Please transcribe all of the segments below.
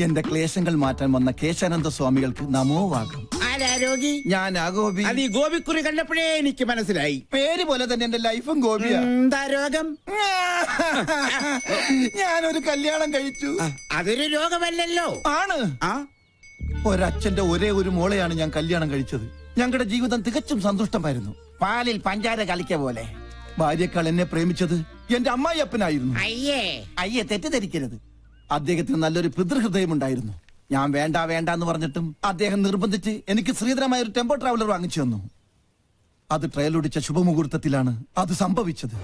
എന്റെ ക്ലേശങ്ങൾ മാറ്റാൻ വന്ന കേശാനന്ദ സ്വാമികൾക്ക് നമോ ആരാ രോഗി? ഞാൻ ആ ഗോപി. അത് ഈ ഗോപിക്കുറി കണ്ടപ്പോഴേ എനിക്ക് മനസ്സിലായി. പേര് പോലെ തന്നെ എന്റെ ലൈഫും ഗോപിയാ. എന്താ രോഗം? ഞാനൊരു കല്യാണം കഴിച്ചു. അതൊരു രോഗമല്ലല്ലോ. ആണ്. ആ? ഒരച്ഛന്റെ ഒരേ ഒരു മോളെയാണ് ഞാൻ കല്യാണം കഴിച്ചത്. ഞങ്ങളുടെ ജീവിതം തികച്ചും സന്തുഷ്ടമായിരുന്നു. പാലിൽ പഞ്ചാര കളിക്ക പോലെ. ഭാര്യക്കാൾ എന്നെ പ്രേമിച്ചത് എന്റെ അമ്മായിയപ്പനായിരുന്നു. അയ്യേ. അയ്യെ തെറ്റിദ്ധരിക്കരുത്. അദ്ദേഹത്തിന് നല്ലൊരു പിതൃഹൃദയം ഉണ്ടായിരുന്നു ഞാൻ വേണ്ട വേണ്ട എന്ന് പറഞ്ഞിട്ടും അദ്ദേഹം നിർബന്ധിച്ച് എനിക്ക് ശ്രീധരമായ ഒരു ടെമ്പോ ട്രാവലർ വാങ്ങിച്ചു തന്നു. അത് ട്രയലൊടിച്ച ശുഭമുഹൂർത്തത്തിലാണ് അത് സംഭവിച്ചത്.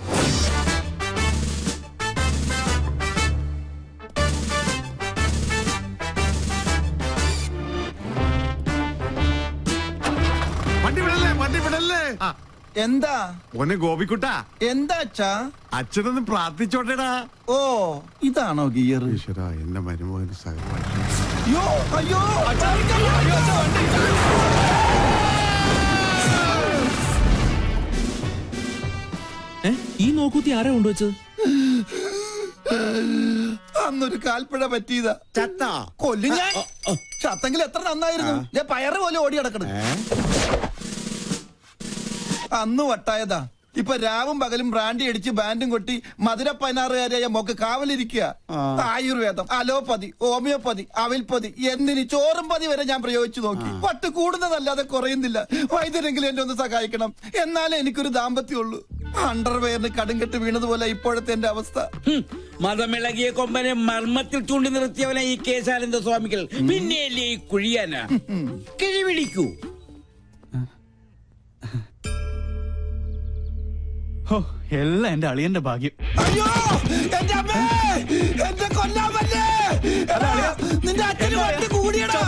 വണ്ടി വിടല്ലേ വണ്ടി വിടല്ലേ? ആ, എന്താ? ഒന്നെ ഗോപിക്കുട്ട. എന്താ അച്ഛാ? അച്ഛനൊന്ന് പ്രാർത്ഥിച്ചോട്ടേടാ. ഓ ഇതാണോ ഗിയർ ഈശ്വര എന്റെ മരുമോന് സഹപാഠി അയ്യോ? ഈ നോക്കൂത്തി ആരാ കൊണ്ടുവച്ചത്? അന്നൊരു കാൽപ്പഴ പറ്റിയതാ. ചത്ത? കൊല്ലു ഞാൻ. ചത്തെങ്കിൽ എത്ര നന്നായിരുന്നു. ഞാൻ പയറ് പോലെ ഓടി കിടക്കണം അന്ന് വട്ടായതാ. ഇപ്പൊ രാവും പകലും ബ്രാൻഡി അടിച്ച് ബാൻഡും കൊട്ടി മധുര പതിനാറുകാരിയായ മോക്ക് കാവലിരിക്കുക. ആയുർവേദം അലോപ്പതി ഹോമിയോപ്പതി അവിൽപ്പതി എന്തിന് ചോറും പതി വരെ ഞാൻ പ്രയോഗിച്ചു നോക്കി. പട്ട് കൂടുന്നതല്ലാതെ കുറയുന്നില്ല. വൈദ്യരെങ്കിലും എന്നെ ഒന്ന് സഹായിക്കണം. എന്നാലേ എനിക്കൊരു ദാമ്പത്യമുള്ളൂ. അണ്ടർവെയറിന് കടുങ്കെട്ട് വീണതുപോലെ ഇപ്പോഴത്തെ എന്റെ അവസ്ഥ. മതമിളകിയ കൊമ്പനെ മർമ്മത്തിൽ ചൂണ്ടി നിർത്തിയവനെ ഈ കേശാനന്ദ സ്വാമികൾ. പിന്നെയല്ലേ ഈ കുഴിയാന? കിഴിപിടിക്കൂ. ഹോ എല്ലാം എന്റെ അളിയന്റെ ഭാഗ്യം അയ്യോ എന്റെ അമ്മേ എന്റെ കൊല്ലാമല്ലേ നിന്റെ അച്ഛന് വണ്ടി കൂടിയടാ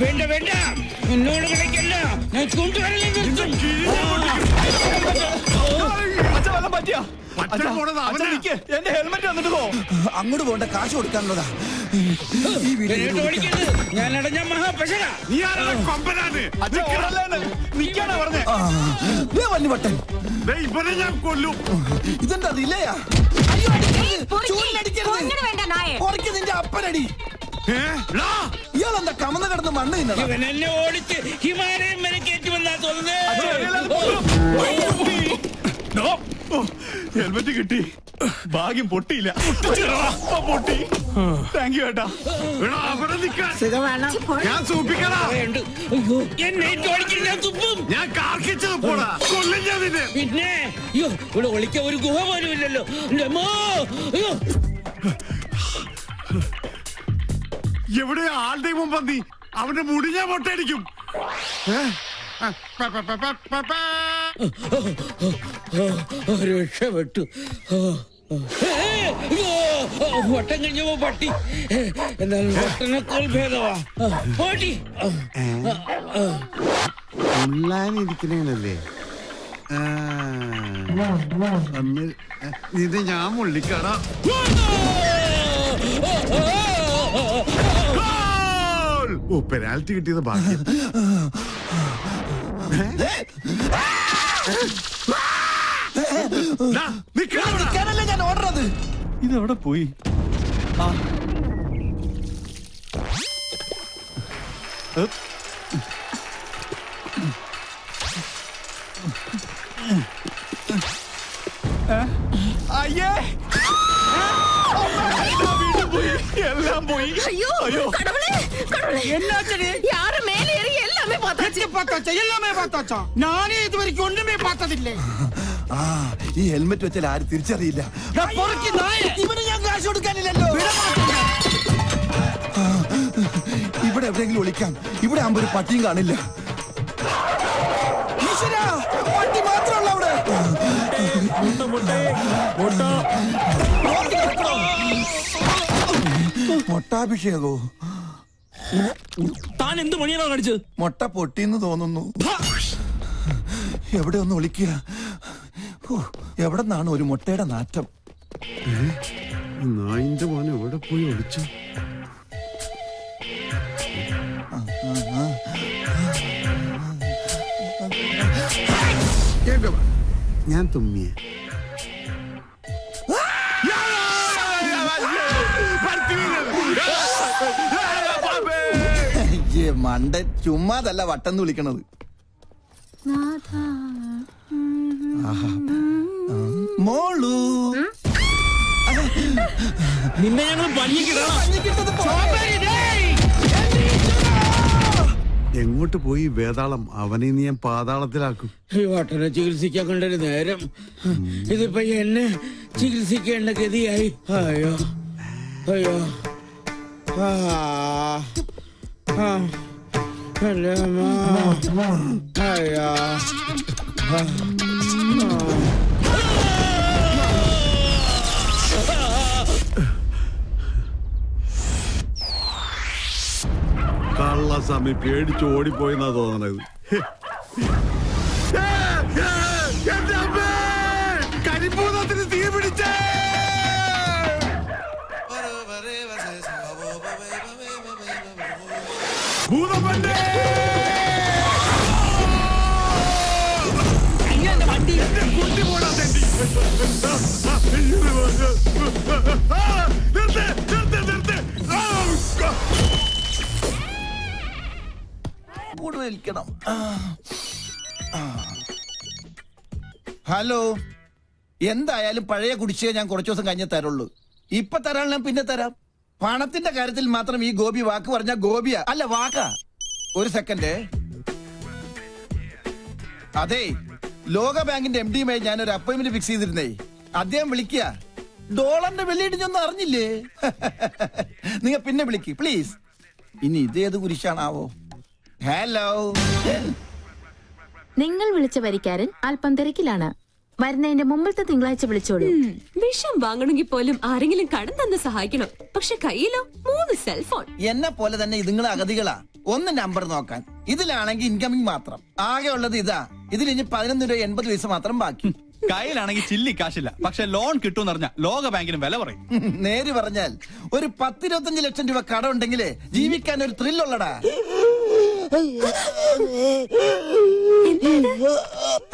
വേണ്ട വേണ്ട എന്നോട് കളിക്കല്ല ഞാൻ വല്ലതും പറ്റിയാ. എന്റെ ഹെൽമെറ്റ് വന്നിട്ട് അങ്ങോട്ട് പോണ്ട കാശ് കൊടുക്കാനുള്ളതാ. ഈ വീട്ടിൽ ഇതെന്താ ഇല്ലയാ നിന്റെ അപ്പനടി. ഇയാളെന്താ കമന്ന് കിടന്ന് മണ്ണ് എന്നെ ഓടിച്ച് ഹിമാലയം വരെ കയറ്റുമെന്നാ തോന്നുന്നത് ഹെൽമെറ്റ് കിട്ടി. ഭാഗ്യം പൊട്ടിയില്ല. പൊട്ടി. താങ്ക് യു ഏട്ടാ. അവിടെ നിൽക്കാൻ സുഖമാണോ? ഞാൻ സൂപ്പിക്കടാ. ഉണ്ട്. അയ്യോ എന്നെ ഇട്ട് ഓടിക്കില്ല ഞാൻ തുപ്പും. ഞാൻ കാർക്കിച്ചത് പോടാ. കൊല്ലും ഞാൻ നിന്നെ. പിന്നെ അയ്യോ ഇവിടെ ഒളിക്ക ഒരു ഗുഹ പോലും ഇല്ലല്ലോ. അയ്യോ. എവിടെ ആളുടെ മുമ്പ് നീ അവന്റെ മുടി ഞാൻ പൊട്ടടിക്കും ഏ? രക്ഷപ്പെട്ടു വട്ടം കഴിഞ്ഞപ്പോ പട്ടി എന്നാലും എന്നാൽ ഭേദവാ പട്ടി. ഉള്ളാനിരിക്കണേനല്ലേ ഇത് ഞാൻ മുള്ളിക്കടാ പെനാൽറ്റി കിട്ടിയത് ഭാഗ്യം. നിൽക്കാനല്ലേ ഞാൻ ഓടുന്നത് ഇതെവിടെ പോയി? അയ്യേ! എല്ലാം പോയി ஐயோ கடவுளே கடவுளே என்னாச்சு யாரு மேல ஏறி எல்லாமே பார்த்தாச்சு எட்டி பார்த்தாச்சா எல்லாமே பார்த்தாச்சா நானே இது வரைக்கும் ஒண்ணுமே பார்த்ததில்லை ആ ഈ ഹെൽമെറ്റ് വെച്ചാൽ ആരും തിരിച്ചറിയില്ല நான் பொறுக்கி நாயே ഇവന് ഞാൻ കാശ് കൊടുക്കാനില്ലല്ലോ ആ, ഇവിടെ എവിടെയെങ്കിലും ഒളിക്കാം ഇവിടെ ആകുമ്പോ ഒരു പട്ടിയും കാണില്ല ഈശ്വരാ, പട്ടി മാത്രമല്ല അവിടെ മൊട്ടാഭിഷേകോ? താൻ എന്ത് മണിയാണോ കാണിച്ചത് മൊട്ട പൊട്ടിന്ന് തോന്നുന്നു. എവിടെ ഒന്ന് ഒളിക്കുക? എവിടെ നിന്നാണ് ഒരു മുട്ടയുടെ നാറ്റം? നായിന്റെ മോനെ എവിടെ പോയി ഒളിച്ചു? ഞാൻ തുമ്മിയ. മണ്ട ചുമ്മാതല്ല വട്ടം വിളിക്കണത് മോളു. നിന്നെ ഞങ്ങൾ എങ്ങോട്ട് പോയി വേതാളം? അവനെ നീ ഞാൻ പാതാളത്തിലാക്കും. വട്ടനെ ചികിത്സിക്കാൻ കണ്ടൊരു നേരം. ഇതിപ്പോ എന്നെ ചികിത്സിക്കേണ്ട ഗതിയായി. അയ്യോ. അയ്യോ. കള്ളസ്വാമി പേടിച്ച് ഓടിപ്പോയെന്നാ തോന്നണത്. ഹലോ. എന്തായാലും പഴയ കുടിശ്ശിക ഞാൻ കുറച്ചു ദിവസം കഴിഞ്ഞേ തരുള്ളൂ. ഇപ്പൊ തരാൻ ഞാൻ പിന്നെ തരാം. പണത്തിന്റെ കാര്യത്തിൽ മാത്രം ഈ ഗോപി വാക്ക് പറഞ്ഞ ഗോപിയാ. അല്ല വാക്കാ. ഒരു സെക്കൻഡ്. അതെ ലോക ബാങ്കിന്റെ എം ഡിയുമായി ഞാൻ ഒരു അപ്പോയിന്റ്മെന്റ് ഫിക്സ് ചെയ്തിരുന്നേ. അദ്ദേഹം വിളിക്കുക ഡോളറിന്റെ വെള്ളിയിടിഞ്ഞൊന്നും അറിഞ്ഞില്ലേ? നിങ്ങൾ പിന്നെ വിളിക്ക് പ്ലീസ് ഇനി ഇതേത് കുരിശാണാവോ? ഹലോ നിങ്ങൾ വിളിച്ച വരിക്കാരൻ അല്പം തിരക്കിലാണ്. വരുന്നതിന്റെ മുമ്പത്തെ തിങ്കളാഴ്ച വിളിച്ചോളൂ. വിഷം വാങ്ങണമെങ്കിൽ പോലും ആരെങ്കിലും കടം തന്ന് സഹായിക്കണം. പക്ഷെ കയ്യിലോ മൂന്ന് സെൽഫോൺ. എന്നെ പോലെ തന്നെ ഇതുങ്ങളെ അഗതികളാ. ഒന്ന് നമ്പർ നോക്കാൻ. ഇതിലാണെങ്കിൽ ഇൻകമിങ് മാത്രം. ആകെ ഉള്ളത് ഇതാ. ഇതിൽ ഇനി പതിനൊന്ന് രൂപ എൺപത് പൈസ മാത്രം ബാക്കി. കയ്യിലാണെങ്കിൽ ചില്ലി കാശില്ല. പക്ഷെ ലോൺ കിട്ടുമെന്ന് പറഞ്ഞ ലോക ബാങ്കിന് വില പറയും. നേര് പറഞ്ഞാൽ ഒരു പത്തിരുപത്തഞ്ച് ലക്ഷം രൂപ കടം ഉണ്ടെങ്കിൽ ജീവിക്കാൻ ഒരു ത്രില്ലുള്ളടാ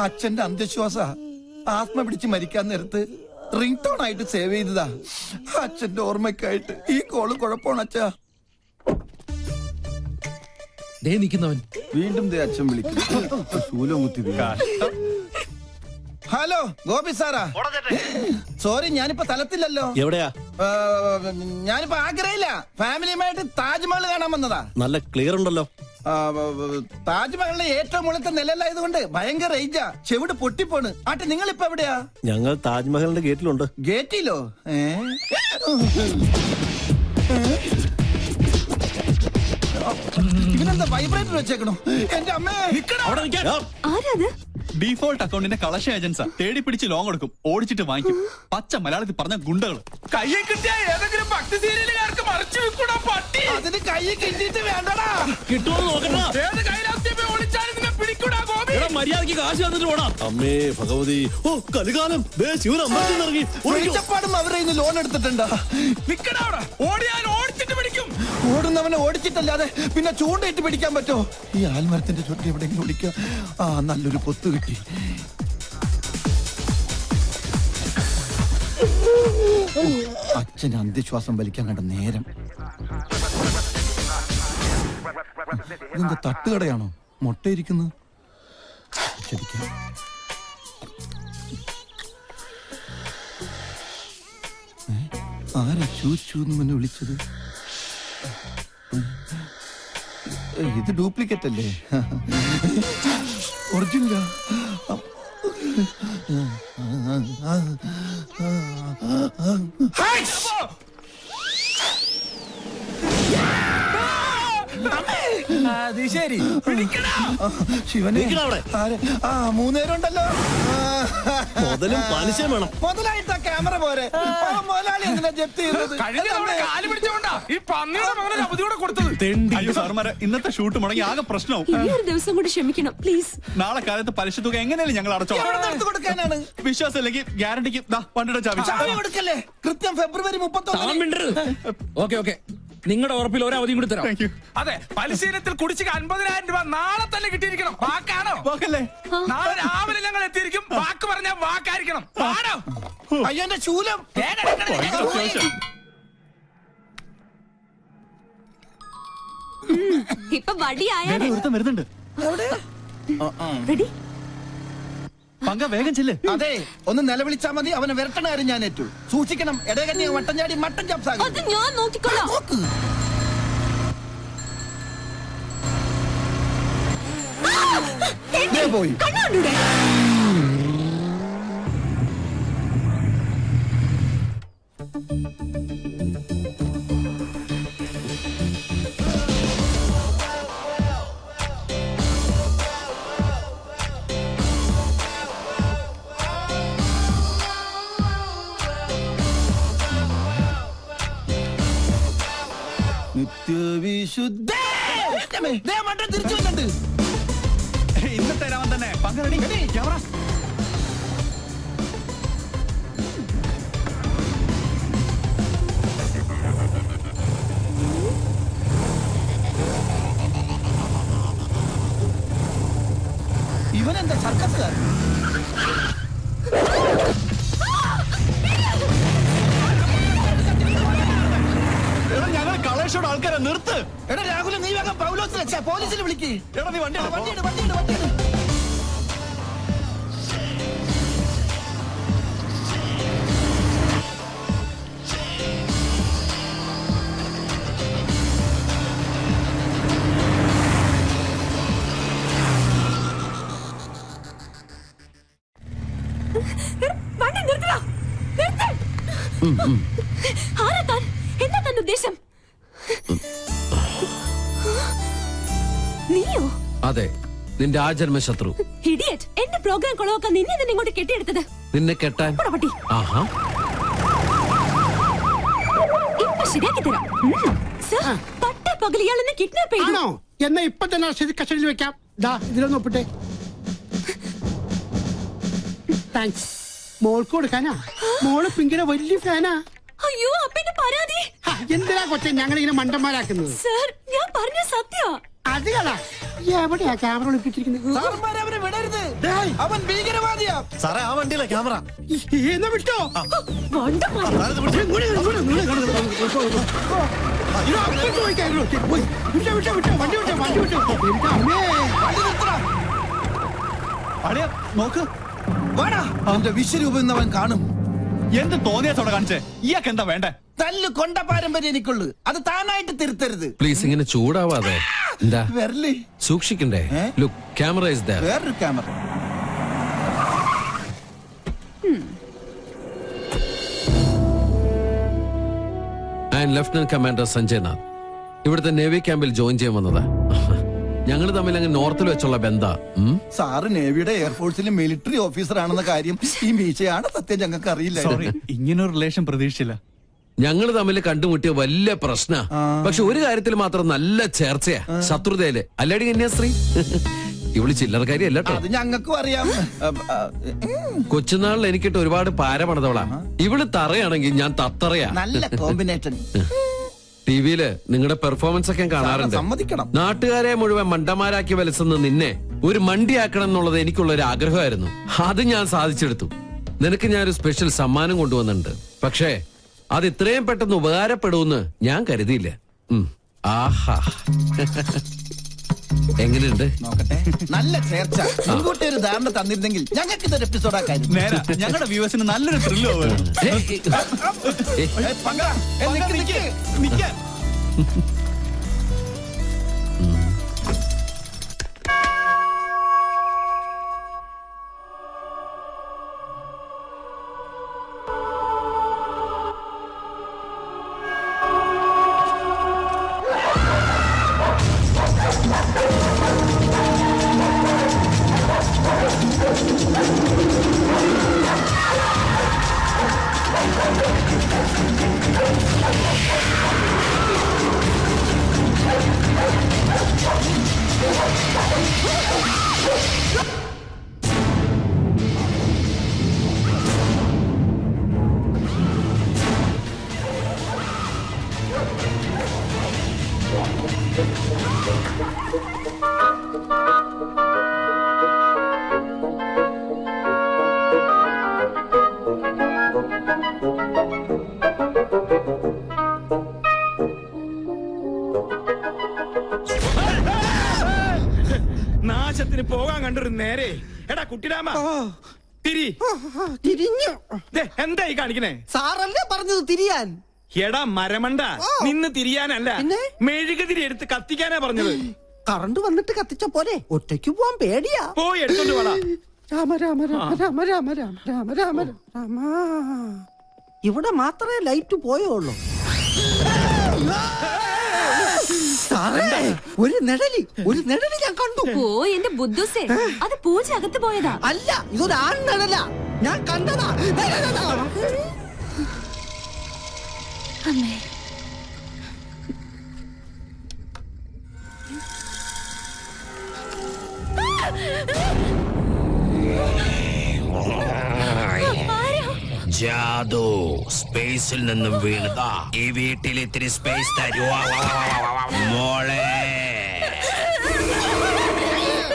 അച്ഛന്റെ അന്ധവിശ്വാസ. ആത്മ പിടിച്ച് മരിക്കാൻ നേരത്ത് റിംഗ് ടോൺ ആയിട്ട് സേവ് ചെയ്തതാ. അച്ഛന്റെ ഓർമ്മക്കായിട്ട് ഈ കോൾ കുഴപ്പമാണ് അച്ഛാ. ദേ നിൽക്കുന്നവൻ വീണ്ടും ദേ അച്ഛൻ വിളിക്കും. Hello Gopi Sarah. സോറി ഞാനിപ്പോ തലത്തില്ലല്ലോ. എവിടെയാ? ആ, ഞാനിപ്പോ ആഗ്രഹില്ല ഫാമിലിയുമായിട്ട് താജ്മഹൽ കാണാൻ വന്നതാ. നല്ല ക്ലിയർ ഉണ്ടല്ലോ. ആ, താജ്മഹലിന്റെ ഏറ്റവും മുകളിലത്തെ നിലയിലായതുകൊണ്ട് ഭയങ്കര റേഞ്ചാ ചെവിട് പൊട്ടിപ്പോണ്. ആട്ടെ നിങ്ങൾ ഇപ്പൊ എവിടെയാ? ഞങ്ങൾ താജ്മഹലിന്റെ ഗേറ്റിലുണ്ട്. ഗേറ്റിലോ? ഏ? ഇവനെന്താ വൈബ്രേറ്റർ വെച്ചേക്കണോ? എന്റെ അമ്മേ! അവിടെ നിൽക്കാൻ ആരാത്? ഡീഫോൾട്ട് അക്കൗണ്ടിന്റെ കളക്ഷൻ ഏജൻസാ തേടി പിടിച്ച് ലോൺ കൊടുക്കും ഓടിച്ചിട്ട് വാങ്ങിക്കും. പച്ച മലയാളത്തിൽ പറഞ്ഞ ഗുണ്ടകൾ. കയ്യെ കിട്ടിയ ഏതെങ്കിലും ഭക്തി സീരിയലുകാർക്ക് മറിച്ചു വെക്കൂടാ പട്ടി. അതിന് കയ്യെ കിട്ടിയിട്ട് വേണ്ടടാ. കിട്ടുമെന്ന് നോക്കണ്ട. ഏത് കൈലാസ്യമേ ഒളിച്ചാലും നിന്നെ പിടിക്കൂടാ ഗോപി. എടാ, മര്യാദയ്ക്ക് കാശ് തന്നിട്ട് പോടാ. അമ്മേ ഭഗവതി. ഓ കലികാലം. ദേ ശിവൻ അമ്പലത്തിൽ ഇറങ്ങി. അവരെ ലോൺ എടുത്തിട്ടുണ്ടാ. നിക്കടാ ഓടിയാൽ ഓടുന്നവനെ ഓടിച്ചിട്ടല്ലാതെ പിന്നെ ചൂണ്ടയിട്ട് പിടിക്കാൻ പറ്റോ? ഈ ആൽമരത്തിന്റെ ചുറ്റി എവിടെയെങ്കിലും വിളിക്കുക ആ നല്ലൊരു പൊത്ത് കിട്ടി. അച്ഛൻ അന്ത്യശ്വാസം വലിക്കാൻ കണ്ട നേരം. ഇതെന്താ തട്ടുകടയാണോ? ഏ? ആരാ മുന്നേ മുന്നെ വിളിച്ചത്? ഇത് ഡ്യൂപ്ലിക്കേറ്റ് അല്ലേ? ഒറിജിനലാ? അത് ശരി ശിവനെ നിക്കടാ അവിടെ. ആ മൂന്നേരം ഉണ്ടല്ലോ മുതലും പലിശ വേണം. മുതലായിട്ട് ക്യാമറ പോരെ. മുതലാളി എന്തിനാ ജപ്തി ചെയ്തത്? കഴിഞ്ഞ തവണ കാൽ പിടിച്ചോണ്ടാ ഈ പന്നിയുടെ മകനെ അവധി കൂടെ കൊടുത്തത്. അയ്യോ സാറുമാരെ ഇന്നത്തെ ഷൂട്ട് മുടങ്ങി ആകെ പ്രശ്നവും. ഒരു ദിവസം കൂടി ക്ഷമിക്കണം പ്ലീസ്. നാളെ കാലത്ത് പലിശ തുക എങ്ങനെയാലും ഞങ്ങൾ അടച്ചോ കൊടുക്കാനാണ്? വിശ്വാസം ഇല്ലെങ്കിൽ ഗ്യാരണ്ടിക്ക് ചാവി. കൊടുക്കല്ലേ? കൃത്യം ഫെബ്രുവരി മുപ്പത്തൊന്ന് ഓക്കെ ഓക്കെ. നിങ്ങളുടെ ഉറപ്പിൽ ഒരു അവധിയും കൂടി തരാം. താങ്ക് യു അതെ പലിശീലത്തിൽ കുടിശ്ശിക അൻപതിനായിരം രൂപ നാളെ തന്നെ കിട്ടിയിരിക്കണം. വാക്കാണോ? നാളെ രാവിലെ ഞങ്ങൾ എത്തിയിരിക്കും. വാക്ക് പറഞ്ഞാൽ വാക്കായിരിക്കണം. ആണോ അയ്യോ എന്റെ ശൂലം. ഇപ്പൊ വടിയായ ഒരുത്തം വരുന്നുണ്ട്. റെഡി? പങ്ക വേഗം ചെല്ല്. അതെ ഒന്ന് നിലവിളിച്ചാ മതി. അവനെ വിരട്ടണ കാര്യം ഞാൻ ഏറ്റു. സൂക്ഷിക്കണം. ഇടകന്യ വട്ടം ചാടി മട്ടൻ ചാപ്സാകും അത് ഞാൻ നോക്കിക്കോളാം പോയി. കണ്ണാണ്ടൂടെ ഇന്നത്തെ രാമൻ തന്നെ പങ്കെടുക്കണേ ക്യാമറ ആരാ താൻ? എന്താ തന്റെ ഉദ്ദേശം? നീയോ? അതെ നിന്റെ ആജന്മ ശത്രു ഇഡിയറ്റ് എന്റെ പ്രോഗ്രാം കൊളവാക്കാൻ നിന്നെ തന്നെ ഇങ്ങോട്ട് കെട്ടിയെടുത്തത്. നിന്നെ കെട്ടാൻ? പോടാ പട്ടി. ആഹാ. ഇപ്പൊ ശരിയാക്കി തരാം. സർ പട്ട പകൽ ഇയാളെന്നെ കിഡ്നാപ്പ് ചെയ്തു. ആണോ? എന്നാ ഇപ്പൊ തന്നെ രസീത് കസ്റ്റഡിയിൽ വെക്കാം. ദാ ഇതിലൊന്ന് ഒപ്പിട്ടെ. താങ്ക്സ് മോൾക്ക് കൊടുക്കാനാ? മോൾ പിങ്കിടെ വലിയ ഫാനാ. അയ്യോ അപ്പന്റെ പരാതി? എന്തിനാ കൊച്ചെ ഞങ്ങൾ ഇങ്ങനെ മണ്ടന്മാരാക്കുന്നത്? സർ ഞാൻ പറഞ്ഞ സത്യ. അത് കളാ എവിടെയാ ക്യാമറ അവൻ ഭീകരവാദിയാ. സാറേ ആ വണ്ടിയിലെ ക്യാമറ. എന്നാ വിട്ടോ? നോക്ക്. എന്റെ വിശ്വരൂപം അവൻ കാണും. എന്ത് തോന്നിയാത്തോടെ കാണിച്ചേ? ഇയാൾക്ക് എന്താ വേണ്ടേ? തല്ല് കൊണ്ട പാരമ്പര്യം എനിക്കുള്ളു. അത് താനായിട്ട് തിരുത്തരുത്. പ്ലീസ് ഇങ്ങനെ ചൂടാവാതെ. എന്താ? സൂക്ഷിക്കണ്ടേ? ലുക്ക് ക്യാമറ ഇസ് ദർ വേറൊരു camera and lieutenant commander Sanjay Nath ഇവിടുത്തെ നേവി ക്യാമ്പിൽ ജോയിൻ ചെയ്യാൻ വന്നതാ. ഞങ്ങൾ തമ്മിൽ അങ്ങ് നോർത്തിൽ വെച്ചുള്ള ബന്ധ. സാറ് നേവിയുടെ എയർഫോഴ്സിലെ മിലിറ്ററി ഓഫീസർ ആണെന്ന കാര്യം ഈ മീശയാണ് സത്യം ഞങ്ങൾക്ക് അറിയില്ല. ഇങ്ങനെ ഒരു റിലേഷൻ പ്രതീക്ഷിച്ചില്ല. ഞങ്ങൾ തമ്മിൽ കണ്ടുമുട്ടിയ വലിയ പ്രശ്ന. പക്ഷെ ഒരു കാര്യത്തിൽ മാത്രം നല്ല ചേർച്ചയാ. ശത്രുതയിൽ. അല്ലടി കന്യാസ്ത്രീ ഇവൾ ചില്ലറക്കാരി അല്ല അത് ഞങ്ങൾക്കും അറിയാം. കൊച്ചുനാളിൽ എനിക്കിട്ട് ഒരുപാട് പാര പണിതവളാ ഇവൾ തറയാണെങ്കിൽ ഞാൻ തത്തറയാ. നല്ല കോമ്പിനേഷൻ. ടിവിയിൽ നിങ്ങളുടെ പെർഫോമൻസ് ഒക്കെ കാണാറുണ്ട്. സമ്മതിക്കണം. നാട്ടുകാരെ മുഴുവൻ മണ്ടന്മാരാക്കി വലസുന്ന നിന്നെ ഒരു മണ്ടിയാക്കണം എന്നുള്ളത് എനിക്കുള്ള ഒരു ആഗ്രഹമായിരുന്നു. അത് ഞാൻ സാധിച്ചെടുത്തു. നിനക്ക് ഞാൻ ഒരു സ്പെഷ്യൽ സമ്മാനം കൊണ്ടുവന്നിട്ടുണ്ട്. പക്ഷേ അത് ഇത്രയും പെട്ടെന്ന് ഉപകാരപ്പെടുമെന്ന് ഞാൻ കരുതിയില്ല. ഉം. ആഹാ. എങ്ങനെയുണ്ട്? നോക്കട്ടെ. നല്ല ചേർച്ച. മുൻകൂട്ടി ഒരു ധാരണ തന്നിരുന്നെങ്കിൽ ഞങ്ങൾക്ക് ഇതൊരു എപ്പിസോഡ് ആക്കായിരുന്നു. നേരാ. ഞങ്ങളുടെ വ്യൂവേഴ്സിന് നല്ലൊരു ത്രില്ലോ ഏ, ഏ, ഏ, ഏ, പങ്ക, നിക്ക്, നിക്ക്. Ah! ആവശ്യത്തിന് പോകാൻ കണ്ടൊരു നേരെ. എടാ കുട്ടിരാമ. തിരി. തിരിഞ്ഞു. എന്താ ഈ കാണിക്കണേ? സാറല്ലേ പറഞ്ഞത് തിരിയാൻ? എടാ മരമണ്ട. നിന്ന് തിരിയാനല്ല? മെഴുകുതിരി എടുത്ത് കത്തിക്കാനാ പറഞ്ഞത്. കറണ്ട് വന്നിട്ട് കത്തിച്ച പോലെ ഒറ്റയ്ക്ക് പോവാൻ പേടിയാ. പോയി എടുത്തോണ്ട് വേടാ. രാമ രാമ രാമ രാമ രാമ രാമ രാമ രാമ. രാമ. ഇവിടെ മാത്രമേ ലൈറ്റ് പോയുള്ളൂ. ഒരു നിഴലി ഒരു നിഴലി ഞാൻ കണ്ടു. ഓ എന്റെ ബുദ്ധുസേ. അത് പൂജ അകത്ത് പോയതാ. അല്ല ഇതൊരു ആൺ നിഴല ഞാൻ കണ്ടതാ. അമ്മേ. ജാദു സ്പേസിൽ നിന്നും വീണതാ ഈ വീട്ടിൽ ഇത്തിരി സ്പേസ് തരുവാ മോളെ.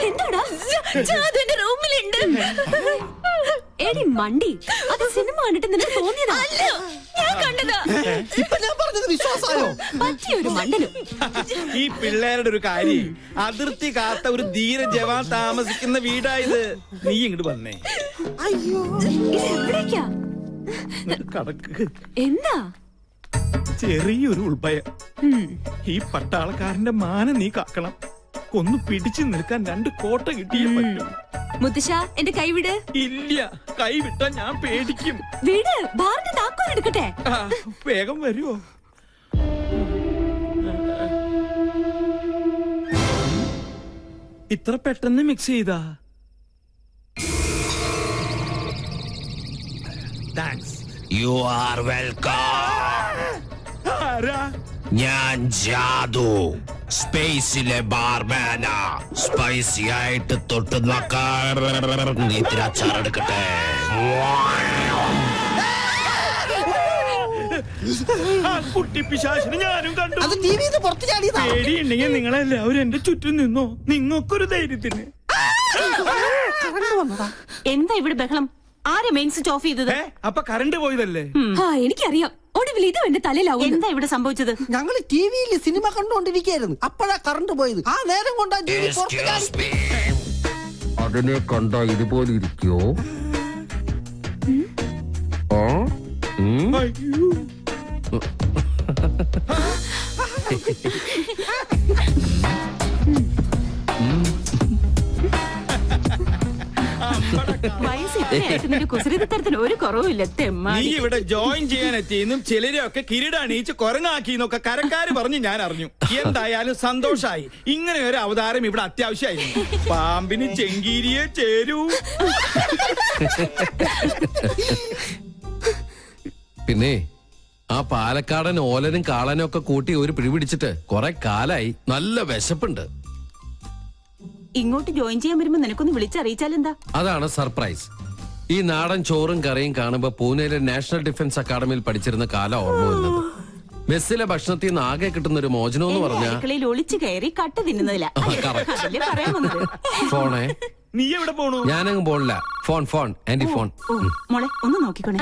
എന്താടാ? എന്റെ റൂമിലുണ്ട്. എടി മണ്ടി അത് സിനിമ കണ്ടിട്ട് നിനക്ക് ഞാൻ കണ്ടതാ. ഇപ്പൊ ഞാൻ പറഞ്ഞത് വിശ്വാസമായോ? മണ്ടനും. ഈ പിള്ളേരുടെ ഒരു കാര്യം അതിർത്തി കാത്ത ഒരു ധീര ജവാൻ താമസിക്കുന്ന വീടായത് നീ ഇങ്ങോട്ട് വന്നേ. അയ്യോ ഇത് എവിടേക്കാ? കടക്ക് എന്താ? ചെറിയൊരു ഉൾഭയം. ഈ പട്ടാളക്കാരന്റെ മാനം നീ കാക്കണം. ഒന്ന് പിടിച്ചു നിൽക്കാൻ രണ്ട് കോട്ട കിട്ടിയേ പറ്റും. മുത്തശ്ശ എന്റെ കൈവിട് ഇല്ല കൈ വിട്ടാ ഞാൻ പേടിക്കും. വീട് ബാറിന്റെ താക്കോൽ എടുക്കട്ടെ. വേഗം വരുമോ ഇത്ര പെട്ടെന്ന് മിക്സ് ചെയ്താ? താങ്ക്സ് യു ആർ വെൽക്കം ഞാൻ ജാദു. സ്പേസിലെ ബാർമാന. സ്പൈസി ആയിട്ട് തൊട്ട് നോക്കാറെടുക്കട്ടെ പേടിയുണ്ടെങ്കിൽ നിങ്ങളെല്ലാവരും എന്റെ ചുറ്റും നിന്നോ. നിങ്ങൾക്കൊരു ധൈര്യത്തിന്. എന്താ ഇവിടെ ബഹളം? ആരെ മെയിൻ സ്വിച്ച് ഓഫ് ചെയ്തത്? അപ്പൊ കറണ്ട് പോയതല്ലേ? ആ എനിക്കറിയാം. ഒടുവിൽ ഇത് എന്റെ തലയിലാവും എന്താ ഇവിടെ സംഭവിച്ചത്? ഞങ്ങൾ ടി വിയിൽ സിനിമ കണ്ടുകൊണ്ടിരിക്കുകയായിരുന്നു. അപ്പോഴാ കറണ്ട് പോയത്. ആ നേരം കൊണ്ടാ. അതിനെ കണ്ട ഇതുപോലെ ഇരിക്കോ അയ്യോ. വയസ്സ് ഇത്രയായിട്ട് നിന്റെ കുസൃതിത്തരത്തിന് ഒരു കുറവുമില്ല. നീ തെമ്മാടി ഇവിടെ ജോയിൻ ചെയ്യാൻ എത്തിയെന്നും ചിലരെയൊക്കെ കരക്കാര് പറഞ്ഞ് ഞാൻ അറിഞ്ഞു. എന്തായാലും സന്തോഷായി. ഇങ്ങനെ ഒരു അവതാരം ഇവിടെ അത്യാവശ്യമായിരുന്നു. പാമ്പിന് ചെങ്കീരിയെ ചേരൂ. പിന്നെ ആ പാലക്കാടൻ ഓലനും കാളനും ഒക്കെ കൂട്ടി ഒരു പിടിപിടിച്ചിട്ട് കുറെ കാലായി. നല്ല വിശപ്പുണ്ട്. ഇങ്ങോട്ട് ജോയിൻ ചെയ്യാൻ വരുമ്പോ നിനക്കൊന്ന് വിളിച്ചറിയിച്ചാലെന്താ? അതാണ് സർപ്രൈസ് ഈ നാടൻ ചോറും കറിയും കാണുമ്പോ പൂനെയിലെ നാഷണൽ ഡിഫൻസ് അക്കാദമിയിൽ പഠിച്ചിരുന്ന കാലം ഓർമ്മ വരുന്നത്. മെസ്സിലെ ഭക്ഷണത്തിൽ നിന്ന് ആകെ കിട്ടുന്ന ഒരു മോചനം എന്ന് എന്റെ പറഞ്ഞാ അടുക്കളയിൽ ഒളിച്ചു കയറി കട്ട് തിന്നുന്നതില്ല ഫോണേ. നീ എവിടെ പോണു? ഞാനങ്ങ് പോണില്ല. Phone phone. Aunty phone. മോളെ ഒന്ന് നോക്കിക്കോണേ.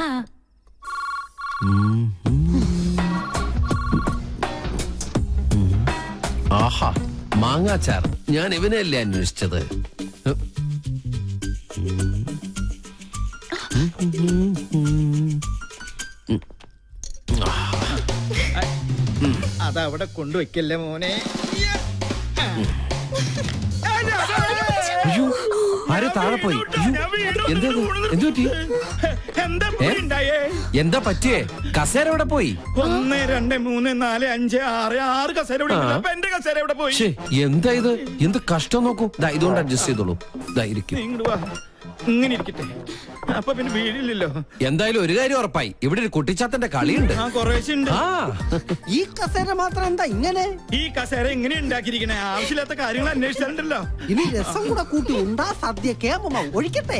മാങ്ങാച്ചാർ ഞാൻ ഇവനെയല്ലേ അന്വേഷിച്ചത്? അതവിടെ കൊണ്ടുവയ്ക്കല്ലേ മോനെ? അയ്യോ ആരോ താഴെ പോയി. എന്തോ എന്തു? പറ്റി? എന്താ പറ്റിയേ? കസേര എവിടെ പോയി? ഒന്ന് രണ്ട് മൂന്ന് നാല് അഞ്ച് ആറ് ആറ് കസേര എന്റെ കസേര എവിടെ പോയി? ശ്ശേ, എന്താ ഇത്? എന്ത് കഷ്ടം നോക്കൂ. ദാ ഇതുകൊണ്ട് അഡ്ജസ്റ്റ് ചെയ്തോളൂ. ദാ ഇരിക്കും. ഇങ്ങനെ ഇരിക്കട്ടെ. അപ്പൊ പിന്നെ വീടില്ലല്ലോ എന്തായാലും ഒരു കാര്യം ഉറപ്പായി. ഇവിടെ ഒരു കുട്ടിച്ചാത്തന്റെ കളിയുണ്ട്. ആ കുറേശ്ശെ ആ. ഈ കസേര മാത്രം എന്താ ഇങ്ങനെ? ഈ കസേര ഇങ്ങനെ ഉണ്ടാക്കിയിരിക്കണേ? ആവശ്യമില്ലാത്ത കാര്യങ്ങൾ അന്വേഷിച്ചിട്ടുണ്ടല്ലോ ഇനി രസം കൂടെ കൂട്ടി ഉണ്ടാ സദ്യ കേമ ഒഴിക്കട്ടെ.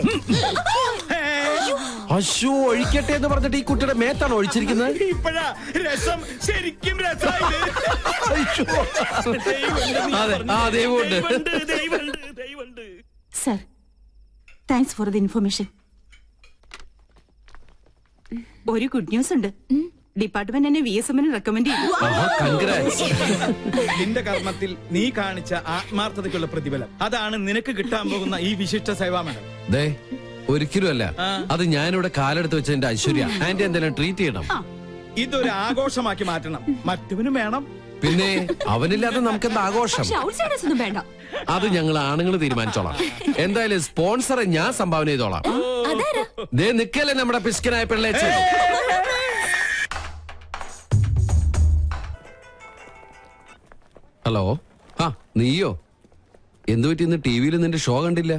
അശോ ഒഴിക്കട്ടെ എന്ന് പറഞ്ഞിട്ട് ഈ കുട്ടിയുടെ മേത്താണ് ഒഴിച്ചിരിക്കുന്നത്? ഇപ്പഴാ രസം ശരിക്കും ദൈവമുണ്ട്, അതെ, ആ, ദൈവമുണ്ട്. Sir thanks for the information ഒരു ഗുഡ് ന്യൂസ് ഉണ്ട്. ഡിപ്പാർട്ട്മെന്റ് എന്നെ വി എസ് എമ്മിന് റെക്കമെൻഡ് ചെയ്തു. കൺഗ്രാറ്റ്സ് നിന്റെ കർമ്മത്തിൽ നീ കാണിച്ച ആത്മാർത്ഥതയ്ക്കുള്ള പ്രതിഫലം. അതാണ് നിനക്ക് കിട്ടാൻ പോകുന്ന ഈ വിശിഷ്ട സേവാമേള ദേ ഒരിക്കലും അല്ല. അത് ഞാനിവിടെ കാലെടുത്ത് വെച്ചതിന്റെ ഐശ്വര്യ. ആന്റി എന്തെങ്കിലും ട്രീറ്റ് ചെയ്യണം. ഇതൊരു ആഘോഷമാക്കി മാറ്റണം. മറ്റവനും വേണം. പിന്നെ അവനില്ലാതെ നമുക്ക് എന്താ ആഘോഷം ഒന്നും വേണ്ട. അത് ഞങ്ങൾ ആണുങ്ങൾ തീരുമാനിച്ചോളാം. എന്തായാലും സ്പോൺസറെ ഞാൻ സംഭാവന ചെയ്തോളാം. അതാരാ? ദേ നിക്കല്ലേ നമ്മുടെ പിസ്കനായ പിള്ളേച്ച് ഹലോ? ആ നീയോ? എന്തുപറ്റി ഇന്ന് ടി വിയിൽ നിന്റെ ഷോ കണ്ടില്ല?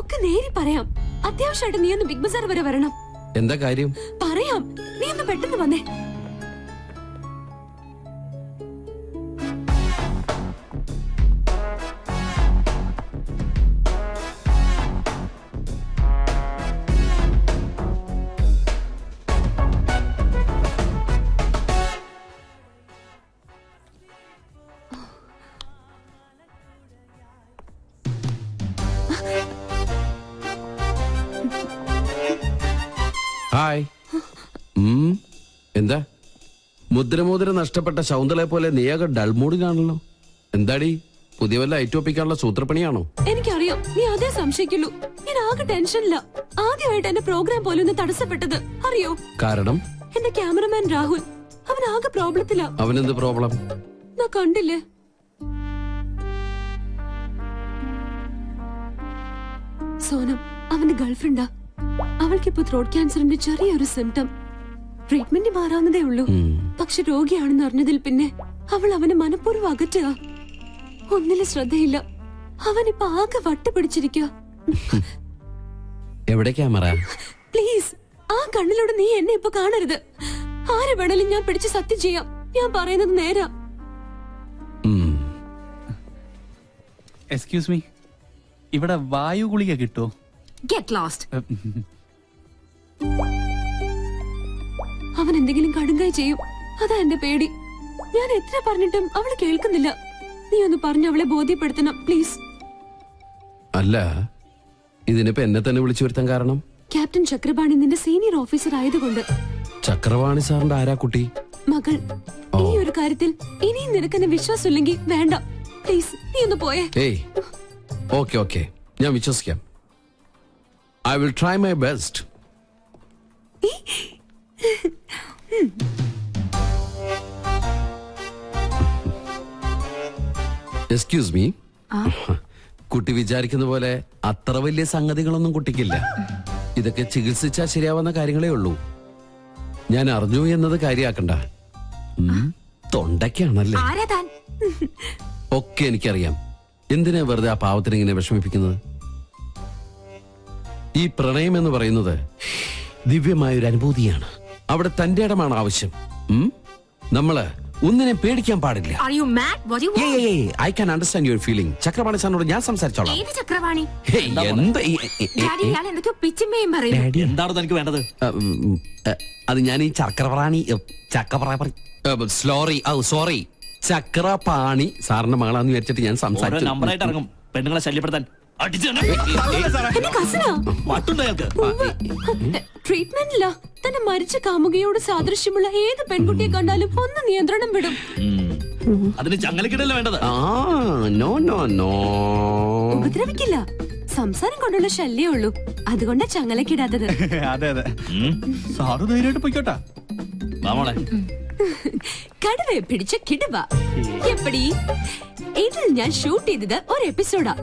ഒക്കെ നേരി പറയാം. അത്യാവശ്യമായിട്ട് നീ ഒന്ന് ബിഗ് ബസാർ വരെ വരണം. എന്താ കാര്യം? പറയാം. നീ ഒന്ന് പെട്ടെന്ന് വന്നേ. മുദ്രമോതിര നഷ്ടപ്പെട്ട ശൗന്തളെ പോലെ നീയാകെ ഡൾമൂഡിലാണല്ലോ എന്താടി പുതിയ വല്ല ഐറ്റോപ്പിക്കാനുള്ള സൂത്രപ്പണിയാണോ? എനിക്കറിയാം നീ അതേ സംശയിക്കുള്ളൂ. ഞാൻ ആകെ ടെൻഷനില്ല ആദ്യമായിട്ട് എന്റെ പ്രോഗ്രാം പോലും ഒന്ന് തടസ്സപ്പെട്ടത്. അറിയോ? കാരണം? എന്റെ ക്യാമറമാൻ രാഹുൽ. അവൻ ആകെ പ്രോബ്ലത്തിലാ. അവനെന്ത് പ്രോബ്ലം? നാ കണ്ടില്ലേ? സോനം അവന്റെ ഗേൾഫ്രണ്ടാ. അവൾക്ക് അവൾക്കിപ്പോ ത്രോട്ട് ക്യാൻസറിന്റെ ചെറിയൊരു സിംറ്റം ട്രീറ്റ്മെന്റ് മാറാവുന്നതേ ഉള്ളൂ. പക്ഷെ രോഗിയാണെന്ന് അറിഞ്ഞതിൽ പിന്നെ അവൾ അവനെ മനഃപൂർവം അകറ്റുക. ഒന്നിലും ശ്രദ്ധയില്ല. അവനിപ്പോ ആകെ വട്ട പിടിച്ചിരിക്കുക. എവിടെ ക്യാമറ? പ്ലീസ് ആ കണ്ണിലൂടെ നീ എന്നെ ഇപ്പൊ കാണരുത്. ആരെ വേണേലും ഞാൻ പിടിച്ച് സത്യം ചെയ്യാം. ഞാൻ പറയുന്നത് നേരാ. എക്സ്ക്യൂസ് മീ ഇവിടെ വായു ഗുളിക കിട്ടുമോ ഗെറ്റ് ലോസ്റ്റ് അവൻ എന്തെങ്കിലും കടുങ്കായി ചെയ്യും. അതാ എന്റെ പേടി. ഞാൻ എത്ര പറഞ്ഞിട്ടും അവൾ കേൾക്കുന്നില്ല. നീ ഒന്ന് പറഞ്ഞു അവളെ ബോധ്യപ്പെടുത്തണം പ്ലീസ്. അല്ല ഇതിനിപ്പോ എന്നെ തന്നെ വിളിച്ചു വരുത്താൻ കാരണം? ക്യാപ്റ്റൻ ചക്രപാണി നിന്റെ സീനിയർ ഓഫീസർ ആയതുകൊണ്ട്. ചക്രപാണി സാറിന്റെ ആരാ കുട്ടി? മകൾ. ഈ ഒരു കാര്യത്തിൽ ഇനിയും നിനക്കെന്നെ വിശ്വാസമില്ലെങ്കിൽ വേണ്ട. പ്ലീസ് നീ ഒന്ന് പോയേ. ഏയ്. Okay okay. ഞാൻ വിശ്വസിക്കാം. I will try my best excuse me കുട്ടി വിചാരിക്കുന്ന പോലെ അത്ര വലിയ സംഗതികളൊന്നും കുട്ടിക്കില്ല. ഇതൊക്കെ ചികിത്സിച്ചാൽ ശരിയാവുന്ന കാര്യങ്ങളേ ഉള്ളൂ. ഞാൻ അറിഞ്ഞു എന്നത് കാര്യാക്കണ്ട. തൊണ്ടക്കാണല്ലേ തൊണ്ടയ്ക്കാണല്ലേ? ഒക്കെ എനിക്കറിയാം. എന്തിനാ വെറുതെ ആ പാവത്തിന് ഇങ്ങനെ വിഷമിപ്പിക്കുന്നത്? ഈ പ്രണയം എന്ന് പറയുന്നത് ദിവ്യമായൊരു അനുഭൂതിയാണ് അവിടെ തന്റെ ഇടമാണ് ആവശ്യം. ഉം? നമ്മൾ ഒന്നിനെ പേടിക്കാൻ പാടില്ല. Are you mad I can understand your feeling Chakravani സാറിനോട് ഞാൻ സംസാരിച്ചോളാം. ഏത് ചക്രവാണി ഹേയ്, എന്ത് ഈ- ഈ- ഈ- ഡാഡി ഇയാൾ എന്തൊക്കെയോ പിച്ചിമ്മയും പറയും. എന്താണ് തനിക്ക് വേണ്ടത്? ഉം, അത് ഞാൻ ഈ ചക്രപ്രാണി ചക്രപ്രാണി സോറി സോറി ചക്രപാണി സാറിന്റെ മകളാന്ന് വിചാരിച്ചിട്ട് ഞാൻ ഓരോ നമ്പറായിട്ട് സംസാരിച്ചു ഇറങ്ങും. പെണ്ണുങ്ങളെ ശല്യപ്പെടുത്താൻ. ട്രീറ്റ്മെന്റില്ല തന്നെ മരിച്ച കാമുകയോട് സാദൃശ്യമുള്ള ഏത് പെൺകുട്ടിയെ കണ്ടാലും ഒന്ന് നിയന്ത്രണം വിടും. അതിന് ചങ്ങലക്കിടല്ല വേണ്ടത്? ആ നോ നോ നോ. ഉപദ്രവിക്കില്ല. സംസാരം കൊണ്ടുള്ള ശല്യേ ഉള്ളൂ. അതുകൊണ്ടാ ചങ്ങലക്കിടാത്തത്. അതെ അതെ. സാറ് ധൈര്യമായിട്ട് പൊയ്ക്കോട്ടാ. കടുവയെ പിടിച്ച കിടുവ. എപ്പടി? ഇതിൽ ഞാൻ ഷൂട്ട് ചെയ്തത് ഒരു എപ്പിസോഡാ.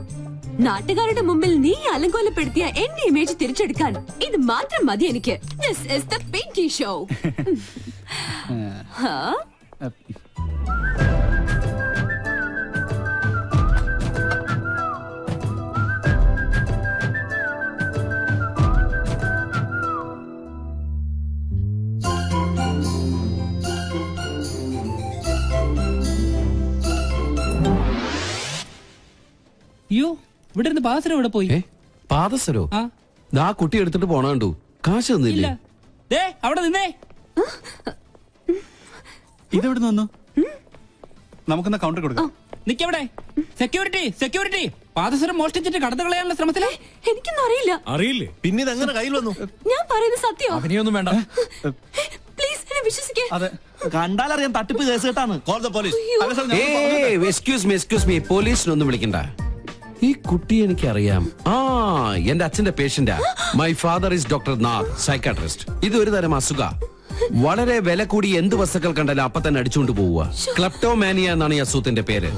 നാട്ടുകാരുടെ മുമ്പിൽ നീ അലങ്കോലപ്പെടുത്തിയ എന്റെ ഇമേജ് തിരിച്ചെടുക്കാൻ ഇത് മാത്രം മതി എനിക്ക്. This is the Pinky show അയ്യോ ഇവിടെ ഇരുന്ന് പാദസരം ഇവിടെ പോയി? പാദസരോ? ആ. കുട്ടി എടുത്തിട്ട് പോണ കണ്ടു. കാശ് തന്നില്ല? അവിടെ നിന്നേ. ഇതെവിടെ വന്നു? നമുക്കെന്നാ കൗണ്ടർ കൊടുക്കാം. നിക്കവിടെ? സെക്യൂരിറ്റി സെക്യൂരിറ്റി പാദസരം മോഷ്ടിച്ചിട്ട് കടന്നു കളയാനുള്ള ശ്രമത്തിലെ? എനിക്കൊന്നും അറിയില്ല. അറിയില്ലേ? പിന്നെ ഇത് എങ്ങനെ കയ്യിൽ വന്നു. ഞാൻ പറയുന്നത് സത്യം? അവനെയൊന്നും വേണ്ട. പ്ലീസ് എന്നെ വിശ്വസിക്കേ. അതെ. കണ്ടാലറിയാം തട്ടിപ്പ് കേസ് കേട്ടാണ് call the police. Excuse me excuse me പോലീസിനൊന്നും വിളിക്കണ്ട. ഈ കുട്ടി എനിക്കറിയാം. ആ എന്റെ അച്ഛന്റെ പേഷ്യന്റാ my father is doctor Nag psychiatrist ഇത് ഒരു തരം അസുഖ. വളരെ വില കൂടി എന്ത് വസ്തുക്കൾ കണ്ടാലും അപ്പൊ തന്നെ അടിച്ചുകൊണ്ട് പോവുക. ക്ലപ്റ്റോമാനിയ എന്നാണ് ഈ അസുഖത്തിന്റെ പേര്.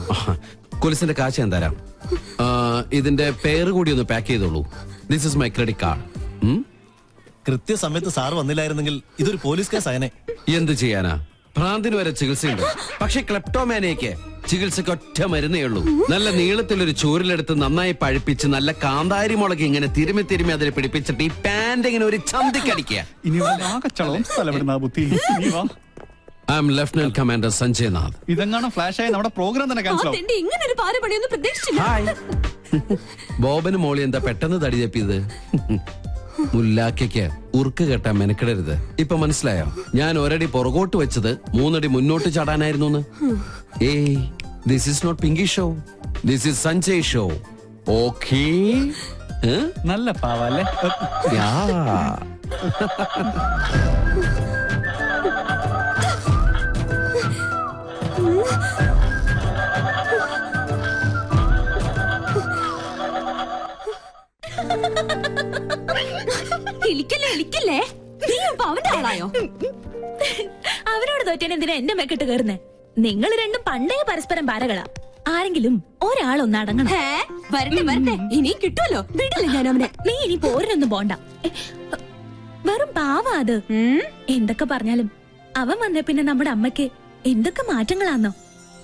കൊലിസിന്റെ കാശ് ഞാൻ തരാം. ഇതിന്റെ പേര് കൂടി ഒന്ന് പാക്ക് ചെയ്തോളൂ. This is my credit card കൃത്യസമയത്ത് സാർ വന്നില്ലായിരുന്നെങ്കിൽ ഇതൊരു പോലീസ് കേസ് ആയനെ എന്ത് ചെയ്യാനാ? ഭ്രാന്തിന് വരെ ചികിത്സയുണ്ട്. പക്ഷെ ക്ലെപ്റ്റോമാനിയക്ക് ചികിത്സയ്ക്ക് ഒറ്റ മരുന്നേ ഉള്ളൂ. നല്ല നീളത്തിലൊരു ചൂരിലെടുത്ത് നന്നായി പഴിപ്പിച്ച് നല്ല കാന്താരി മുളക് ഇങ്ങനെ തിരുമി തിരുമി അതിൽ പിടിപ്പിച്ചിട്ട് ഈ പാന്റ് ഇങ്ങനെ ഒരു ചന്തിക്കടിക്കുക. ഇനി ഇവിടെ ആകെ ചളവും സ്ഥലപ്പെടുന്ന ബുദ്ധി. നീ വാ. I'm lieutenant commander Sanjay Nath ഇതെങ്ങാണ് flash ആയി നമ്മുടെ പ്രോഗ്രാം തന്നെ ആ ക്യാൻസൽ ആവും. തെണ്ടി ഇങ്ങനെ ഒരു പാരപണിയൊന്നും പ്രതീക്ഷിച്ചില്ല ബോബന് മോളി എന്താ പെട്ടെന്ന് തടി തപ്പിയത്? മുല്ലാക്കയ്ക്ക് ഉറുക്ക് കെട്ടാൻ മെനക്കിടരുത്. ഇപ്പൊ മനസ്സിലായോ? ഞാൻ ഒരടി പുറകോട്ട് വെച്ചത് മൂന്നടി മുന്നോട്ട് ചാടാനായിരുന്നു ഏയ് this is not Pinky show this is Sanjay show okay നല്ല പാവല്ലേ? ഇളിക്കല്ലേ ഇളിക്കല്ലേ നീ ഇപ്പൊ അവന്റെ ആളായോ? അവരോട് തോറ്റേൻ എന്തിനാ എന്റെ മേക്കിട്ട് കയറുന്നേ? നിങ്ങൾ രണ്ടും പണ്ടേ പരസ്പരം പാരകളാ. ആരെങ്കിലും ഒരാളൊന്ന് അടങ്ങണം. ഹേ വരട്ടെ വരട്ടെ. ഇനി കിട്ടുമല്ലോ വിടില്ല ഞാൻ അവനെ. നീ ഇനി പോരനൊന്നും പോണ്ട. വെറും പാവാ അത്. എന്തൊക്കെ പറഞ്ഞാലും അവൻ വന്ന പിന്നെ നമ്മുടെ അമ്മയ്ക്ക് എന്തൊക്കെ മാറ്റങ്ങളാന്നോ?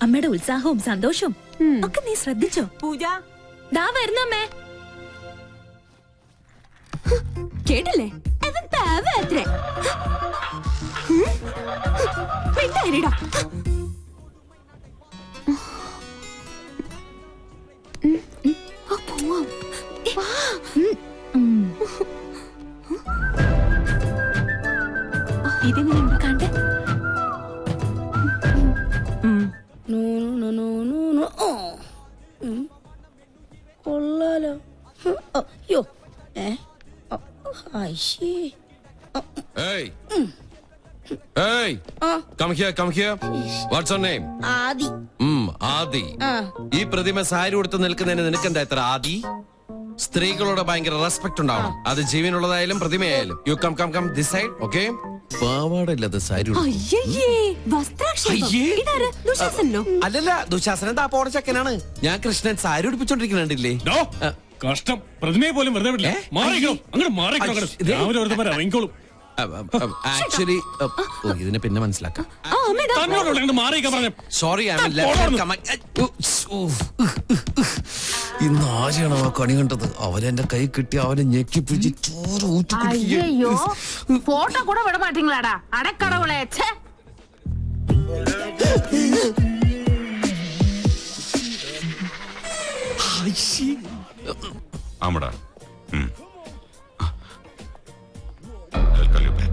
അമ്മയുടെ ഉത്സാഹവും സന്തോഷവും ഒക്കെ നീ ശ്രദ്ധിച്ചോ? പൂജ. ദാ വരുന്നമ്മേ കേട്ടില്ലേ? അവൻ പാവ അത്രേ. മിണ്ടായിരിടാ വാ ഇതെങ്ങനെ കണ്ടേ കൊള്ളാലോ. അയ്യോ. ഏ? അയ്യേ Hey. Hey. Come here, come here. What's your name? ആദി. ഉം, ആദി. ഈ പ്രതിമ സാരി ഉടുത്ത് നിൽക്കുന്നതിന് നിനക്കെന്താ എത്ര ആദി? സ്ത്രീകളോട് ഭയങ്കര റെസ്പെക്ട് ഉണ്ടാവണം. അത് ജീവനുള്ളതായാലും പ്രതിമയായാലും. You come come come this side okay പാവാടില്ലാത്ത sari വസ്ത്രാക്ഷേപം. അയ്യേ. ഇതാര്? അല്ലല്ല ചെക്കനാണ്? ഞാൻ കൃഷ്ണൻ സാരി ഉടുപ്പിച്ചോണ്ടിരിക്കുന്നുണ്ടില്ലേ? കഷ്ടം. പ്രതിമയെ പോലും വെറുതെ വിടില്ല. ഏ? അങ്ങോട്ട്. ഇത്. രാവിലെ ഇറങ്ങിക്കോളും. ആക്ച്വലി ഇതിനെ പിന്നെ മനസ്സിലാക്കാം. സോറി ഇന്ന് ആരെയാണ് ആ കണി കണ്ടത്? അവൻ എന്റെ കൈ കിട്ടി അവനെ ഞെക്കിപ്പിടിച്ച് ചോര ഊറ്റി ഫോട്ടോ കൂടെ വിട മാറ്റിങ്ങളാടാ. അടക്കടവുളെ ആമടാ I'll call you back.